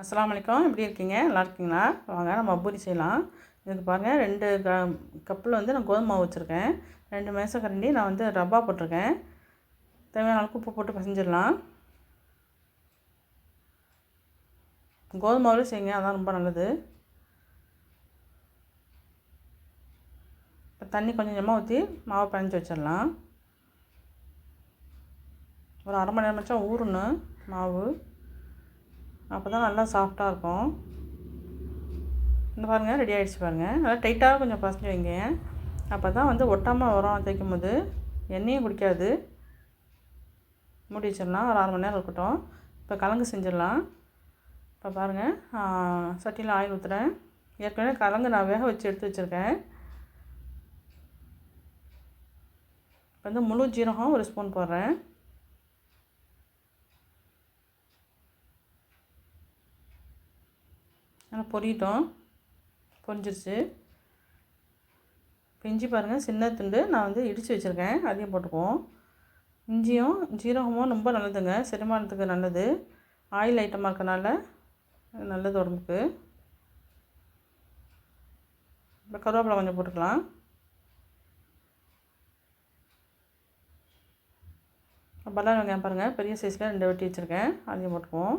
அஸ்லாம் வலைக்கம் எப்படி இருக்கீங்க? நல்லா இருக்கீங்களா? வாங்க நம்ம பூரி செய்யலாம். இதுக்கு பாருங்கள் ரெண்டு க கப்பில் வந்து நான் கோதுமை மாவு வச்சுருக்கேன். ரெண்டு மேசக்கரண்டி நான் வந்து ரவா போட்டிருக்கேன். தேவையான அளவுக்கு உப்பு போட்டு பசைஞ்சிடலாம். கோதுமை மாவுலேயும் செய்யுங்க அதான் ரொம்ப நல்லது. இப்போ தண்ணி கொஞ்சம் கொஞ்சமாக ஊற்றி மாவை பிணைஞ்சி வச்சிடலாம். ஒரு அரை மணி நேரமாச்சும் ஊறணும் மாவு. அப்போ தான் நல்லா சாஃப்டாக இருக்கும். இந்த பாருங்கள் ரெடி ஆகிடுச்சு பாருங்கள் நல்லா டைட்டாக கொஞ்சம் பசஞ்சு வைங்க. அப்போ தான் வந்து ஒட்டாமல் வரும் தைக்கும் போது எண்ணெயும் குடிக்காது. மூடி வச்சிடலாம். ஒரு அரை மணி நேரம் இருக்கட்டும். இப்போ கலங்கு செஞ்சிடலாம். இப்போ பாருங்கள் சட்டியில் ஆயில் ஊற்றுறேன் ஏற்கனவே கலங்கு நான் வேக வச்சு எடுத்து வச்சுருக்கேன். இப்போ வந்து முழு ஜீரகம் ஒரு ஸ்பூன் போடுறேன். நல்லா பொரியட்டும். பொரிஞ்சிருச்சு. இப்போ இஞ்சி பாருங்கள் சின்ன துண்டு. நான் வந்து இடித்து வச்சுருக்கேன். அதையும் போட்டுக்குவோம். இஞ்சியும் ஜீரகமும் ரொம்ப நல்லதுங்க. செரிமானத்துக்கு நல்லது. ஆயில் ஐட்டமாக இருக்கனால நல்லது உடம்புக்கு. இப்போ கருவேப்பிலை கொஞ்சம் போட்டுக்கலாம். பல்லாரி வெங்காயம் பாருங்கள் பெரிய சைஸில் ரெண்டு வெட்டி வச்சுருக்கேன். அதையும் போட்டுக்குவோம்.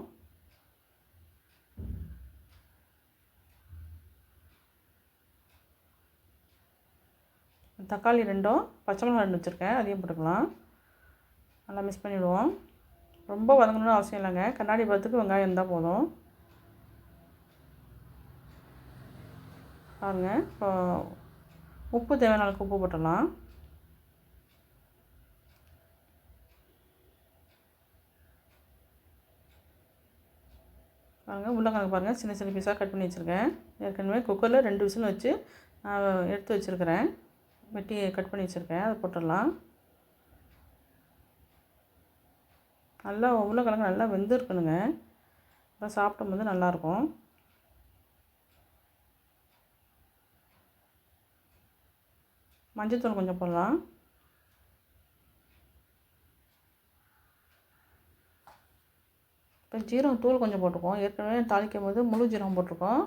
தக்காளி ரெண்டும் பச்சை மிளகா ரெண்டு வச்சுருக்கேன். அதையும் போட்டுக்கலாம். நல்லா மிக்ஸ் பண்ணிவிடுவோம் ரொம்ப வதங்கணும்னு அவசியம் இல்லைங்க. கண்ணாடி பழத்துக்கு வெங்காயம் இருந்தால் போதும். பாருங்கள் இப்போ உப்பு தேவையான அளவுக்கு உப்பு போட்டலாம் பாருங்கள் உருளைக்கிழங்கு பாருங்கள் சின்ன சின்ன பீஸாக கட் பண்ணி வச்சுருக்கேன். ஏற்கனவே குக்கரில் ரெண்டு விசில் வச்சு நான் எடுத்து வச்சுருக்கிறேன். வெட்டி கட் பண்ணி வச்சுருக்கேன். அதை போட்டுடலாம். நல்லா உருளைக்கிழங்கு நல்லா வெந்திருக்கணுங்க. அப்புறம் சாப்பிடும்போது நல்லாயிருக்கும். மஞ்சத்தூள் கொஞ்சம் போடலாம். இப்போ ஜீரகம் தூள் கொஞ்சம் போட்டிருக்கோம் ஏற்கனவே தாளிக்கும் போது முழு ஜீரகம் போட்டிருக்கோம்.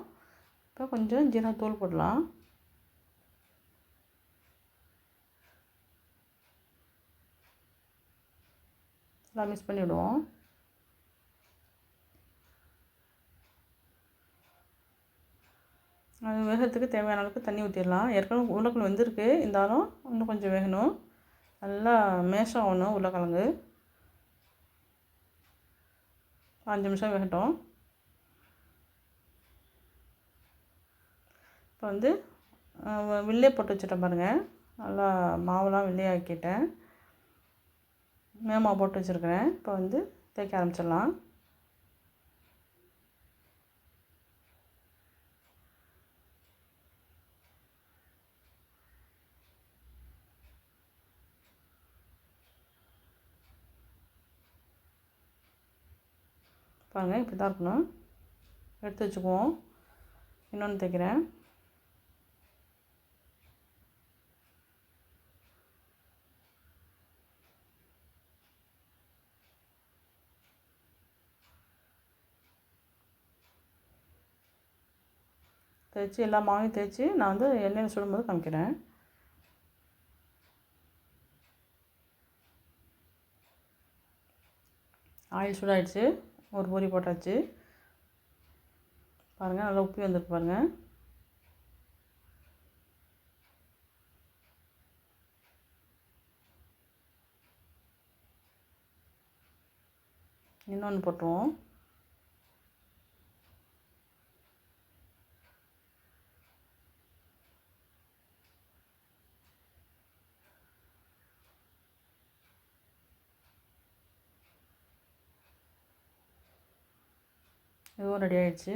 இப்போ கொஞ்சம் ஜீரகம் தூள் போடலாம். நல்லா மிக்ஸ் பண்ணி விடுவோம் அது வேகத்துக்கு தேவையான அளவுக்கு தண்ணி ஊற்றிடலாம் ஏற்கனவே உருளைக்கிழங்கு வெந்திருக்கு. இருந்தாலும் இன்னும் கொஞ்சம் வேகணும். நல்லா மேஷம் ஆகணும் உருளைக்கிழங்கு. அஞ்சு நிமிஷம் வேகட்டும். இப்போ வந்து வில்லே போட்டு வச்சுட்டேன் பாருங்கள் நல்லா மாவுலாம் வில்லே மேமாக மேமா போட்டு வச்சுருக்கிறேன். இப்போ வந்து தேய்க்க ஆரம்பிச்சிடலாம். பாருங்கள் இப்படி தான் இருக்கணும். எடுத்து வச்சுக்குவோம். இன்னொன்று தைக்கிறேன் தேய்ச்சி எல்லா மாவையும் தேய்ச்சி நான் வந்து எண்ணெயில் சுடும்போது காமிக்கிறேன். ஆயில் சூடாகிடுச்சு ஒரு பொரி போட்டாச்சு. பாருங்கள் நல்லா உப்பி வந்துருக்கு பாருங்கள் இன்னொன்று போட்டுருவோம். இதுவும் ரெடி ஆகிடுச்சு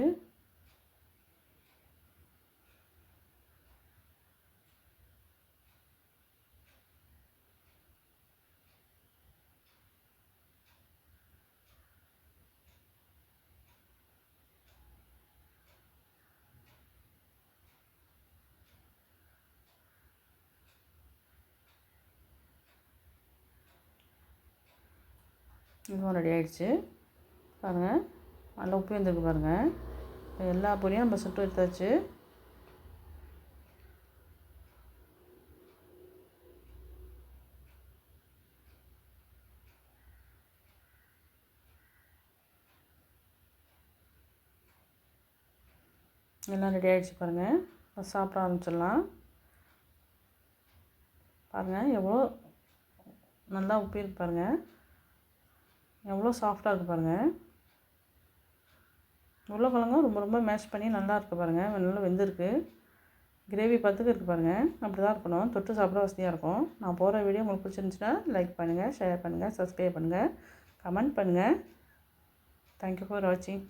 இதுவும் ரெடி ஆகிடுச்சு பாருங்கள் நல்லா உப்பு வந்துருக்கு பாருங்கள் இப்போ எல்லா பொரியும் நம்ம சுட்டு எடுத்தாச்சு. எல்லாம் ரெடி ஆகிடுச்சு பாருங்கள் இப்போ சாப்பிட ஆரம்பிச்சிடலாம். பாருங்கள் எவ்வளோ நல்லா உப்பி இருக்கு பாருங்கள் எவ்வளோ சாஃப்டாக இருக்குது பாருங்கள் உருளைக்கிழங்கும் ரொம்ப ரொம்ப மேஷ் பண்ணி நல்லா இருக்குது பாருங்கள் நல்லா வெந்திருக்கு. கிரேவி பார்த்துக்கு இருக்குது பாருங்கள் அப்படி தான் இருக்கணும். தொட்டு சாப்பிட வசதியாக இருக்கும். நான் போகிற வீடியோ உங்களுக்கு பிடிச்சிருந்துச்சுன்னா லைக் பண்ணுங்கள் ஷேர் பண்ணுங்கள் சப்ஸ்கிரைப் பண்ணுங்கள் கமெண்ட் பண்ணுங்கள் தேங்க்யூ ஃபார் வாட்சிங்